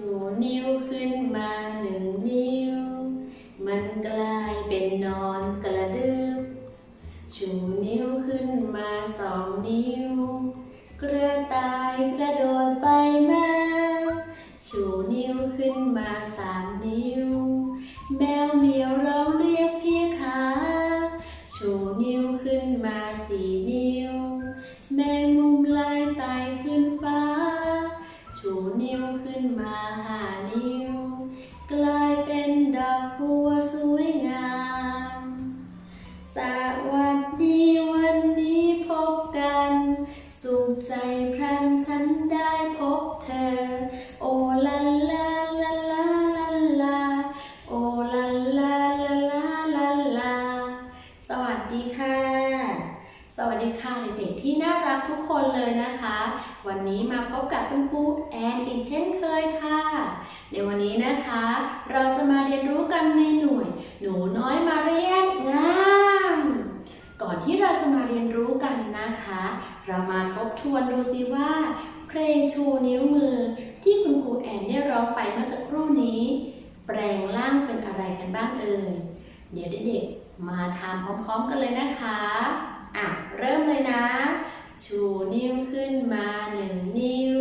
ชูนิ้วขึ้นมาหนึ่งนิ้ว มันกลายเป็นนอนกระดึบชูนิ้วขึ้นมาสองนิ้ว วัสดีค่ะเด็กๆที่น่ารักทุกคนเลยนะคะ วันนี้มาพบกับคุณครูแอนอีกเช่นเคยค่ะ ในวันนี้นะคะ เราจะมาเรียนรู้กันในหน่วย หนูน้อยมาเรียนงามก่อนที่เราจะมาเรียนรู้กันนะคะ เรามาทบทวนดูสิว่า เพลงชูนิ้วมือ ที่คุณครูแอนได้ร้องไปเมื่อสักครู่นี้ แปลงร่างเป็นอะไรกันบ้างเอ่ยเดี๋ยวเด็กๆมาทำพร้อมๆกันเลยนะคะ อะ เริ่มเลยนะ ชูนิ้วขึ้นมาหนึ่งนิ้ว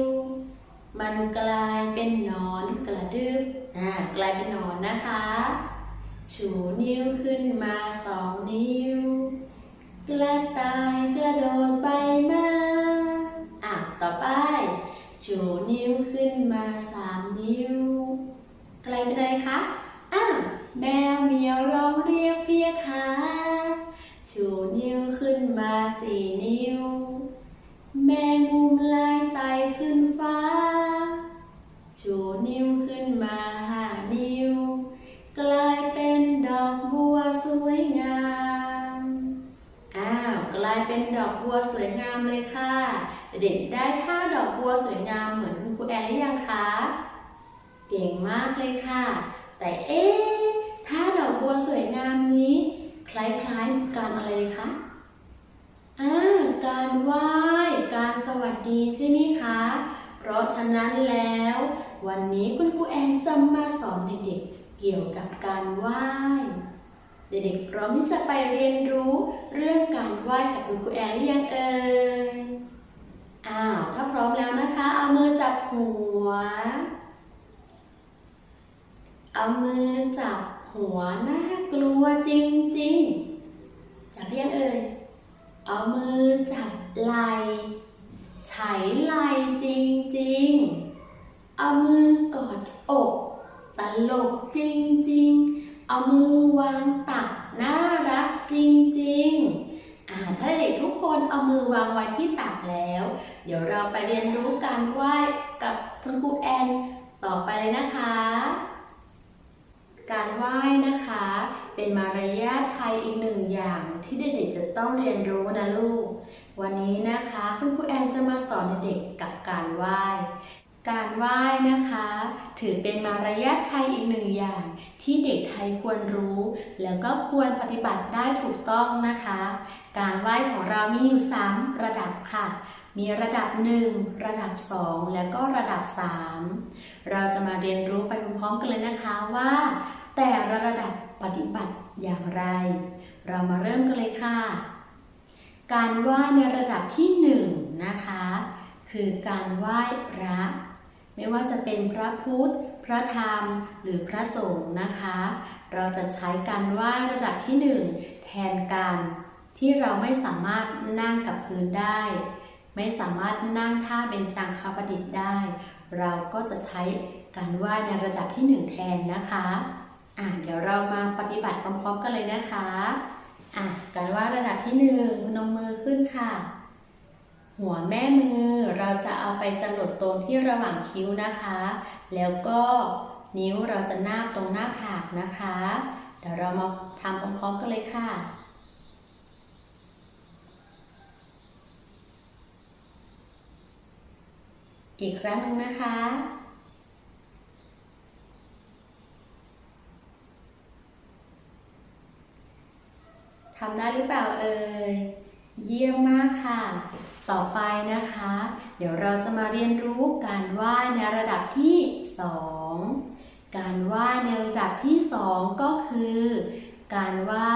มันกลายเป็นนอนกระดึบอ่ากลายเป็นนอนนะคะ ชูนิ้วขึ้นมาสองนิ้ว กระต่ายกระโดดไปมาอะต่อไป ชูนิ้วขึ้นมาสามนิ้ว กลายเป็นอะไรคะ นิ้ว แมงมุมลายไตขึ้นฟ้า ชูนิ้วขึ้นมาหานิ้ว กลายเป็นดอกบัวสวยงาม อ้าว กลายเป็นดอกบัวสวยงามเลยค่ะ เด็กได้ท่าดอกบัวสวยงามเหมือนคุณครูแอนหรือยังคะ เก่งมากเลยค่ะ แต่เอ๊ะท่าดอกบัวสวยงามนี้ คล้ายๆการอะไรเลยคะ อ่าการไหว้การสวัสดีใช่ไหมคะ เพราะฉะนั้นแล้ว วันนี้คุณครูแอนจะมาสอนเด็กๆเกี่ยวกับการไหว้เด็กๆพร้อมที่จะไปเรียนรู้เรื่องการไหว้กับคุณครูแอนหรือยังเอ่ยอ้าวถ้าพร้อมแล้วนะคะ เอามือจับหัว เอามือจับหัวน่ากลัวจริงๆจับเรียงเอ่ย เอามือจับไหล่ไถไหล่จริงๆ เอามือกอดอกตลกจริงๆ เอามือวางตักน่ารักจริงๆ อ่าถ้าเด็กทุกคนเอามือวางไว้ที่ตักแล้ว เดี๋ยวเราไปเรียนรู้การไหว้กับคุณครูแอนต่อไปเลยนะคะ การไหว้นะคะ เป็นมารยาทไทยอีกหนึ่งอย่างที่เด็กๆจะต้องเรียนรู้นะลูก วันนี้นะคะคุณครูแอนจะมาสอนเด็กกับการไหว้ การไหว้นะคะ ถือเป็นมารยาทไทยอีกหนึ่งอย่าง ที่เด็กไทยควรรู้ แล้วก็ควรปฏิบัติได้ถูกต้องนะคะ การไหว้ของเรามีอยู่ 3 ระดับค่ะ มีระดับ 1 ระดับ 2 แล้วก็ระดับ 3 เราจะมาเรียนรู้ไปพร้อมๆกันเลยนะคะว่า แต่ละระดับ ปฏิบัติอย่างไร เรามาเริ่มกันเลยค่ะ การไหว้ในระดับที่1นนะคะ คือการไหว้พระ ไม่ว่าจะเป็นพระพุทธ พระธรรม หรือพระสงฆ์นะคะ เราจะใช้การไหว้ระดับที่ 1 แทนการที่เราไม่สามารถนั่งกับพื้นได้ ไม่สามารถนั่งท่าเป็นจังคประดิษฐ์ได้ เราก็จะใช้การไหว้ในระดับที่ 1 แทนนะคะ อะเดี๋ยวเรามาปฏิบัติพร้อมๆกันเลยนะคะอะการไหว้ระดับที่1พนมมือขึ้นค่ะ หัวแม่มือเราจะเอาไปจรดตรงที่ระหว่างคิ้วนะคะ แล้วก็นิ้วเราจะนาบตรงหน้าผากนะคะ เดี๋ยวเรามาทำพร้อมๆกันเลยค่ะอีกครั้งหนึ่งนะคะ ทำได้หรือเปล่าเอ่ย เยี่ยมมากค่ะ ต่อไปนะคะ เดี๋ยวเราจะมาเรียนรู้การว่ายในระดับที่ 2 การว่ายในระดับที่ 2 ก็คือ การไหว้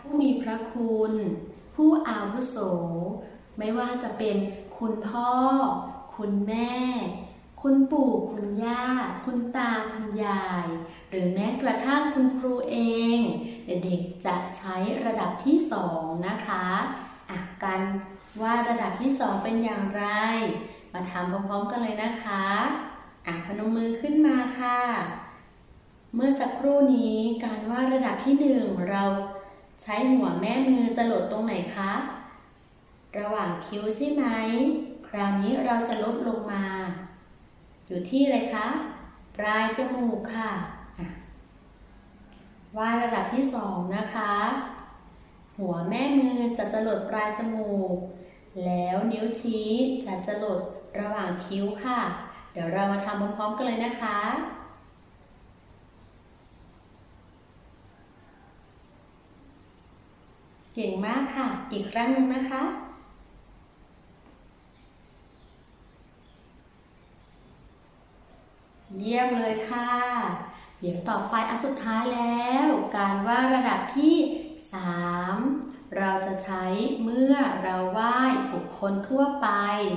ผู้มีพระคุณ ผู้อาวุโส ไม่ว่าจะเป็นคุณพ่อ คุณแม่ คุณปู่คุณย่า คุณตาคุณยาย หรือแม้กระทั่งคุณครูเอง เด็กๆจะใช้ระดับที่2นะคะอะการว่าระดับที่2เป็นอย่างไร มาทำพร้อมๆกันเลยนะคะอะพนมมือขึ้นมาค่ะ เมื่อสักครู่นี้การว่าระดับที่1เราใช้หัวแม่มือจะหลดตรงไหนคะ ระหว่างคิ้วใช่ไหม คราวนี้เราจะลดลงมา อยู่ที่อะไรคะ ปลายจมูกค่ะว่าระดับที่สองนะคะ หัวแม่มือจะจรดปลายจมูก แล้วนิ้วชี้จะจรดระหว่างคิ้วค่ะ เดี๋ยวเรามาทำพร้อมๆกันเลยนะคะเก่งมากค่ะ อีกครั้งนึงนะคะ เยี่ยมเลยค่ะ เดี๋ยวต่อไปอันสุดท้ายแล้ว การว่าระดับที่ 3 เราจะใช้เมื่อเราไหว้บุคคลทั่วไป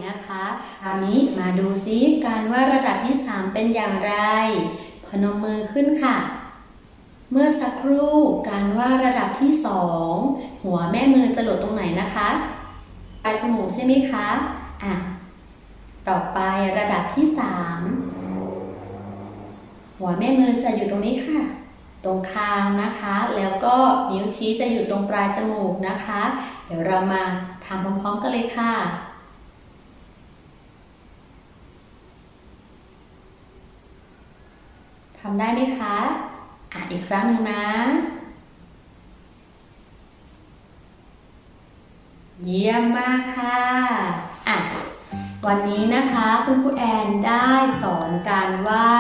นะคะคราวนี้มาดูซิการว่าระดับที่ 3 เป็นอย่างไร พนมมือขึ้นค่ะ เมื่อสักครู่การว่าระดับที่ 2 หัวแม่มือจะหลดตรงไหนนะคะปลายจมูกใช่ไหมคะอะต่อไประดับที่ 3 หัวแม่มือจะอยู่ตรงนี้ค่ะ ตรงคางนะคะ แล้วก็นิ้วชี้จะอยู่ตรงปลายจมูกนะคะ เดี๋ยวเรามาทำพร้อมๆกันเลยค่ะทำได้ไหมคะอะอีกครั้งหนึ่งนะ เยี่ยมมากค่ะอะ วันนี้นะคะคุณครูแอนได้สอนการไหว้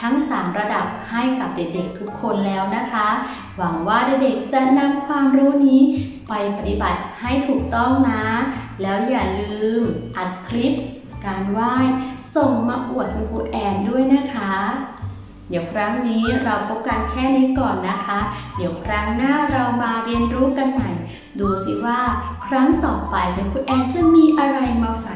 ทั้ง 3 ระดับให้กับเด็กๆทุกคนแล้วนะคะ หวังว่าเด็กๆจะนำความรู้นี้ไปปฏิบัติให้ถูกต้องนะ แล้วอย่าลืมอัดคลิป การไหว้ส่งมาอวดคุณครูแอนด้วยนะคะ เดี๋ยวครั้งนี้เราพบกันแค่นี้ก่อนนะคะ เดี๋ยวครั้งหน้าเรามาเรียนรู้กันใหม่ ดูสิว่าครั้งต่อไปคุณครูแอนจะมีอะไรมาฝาก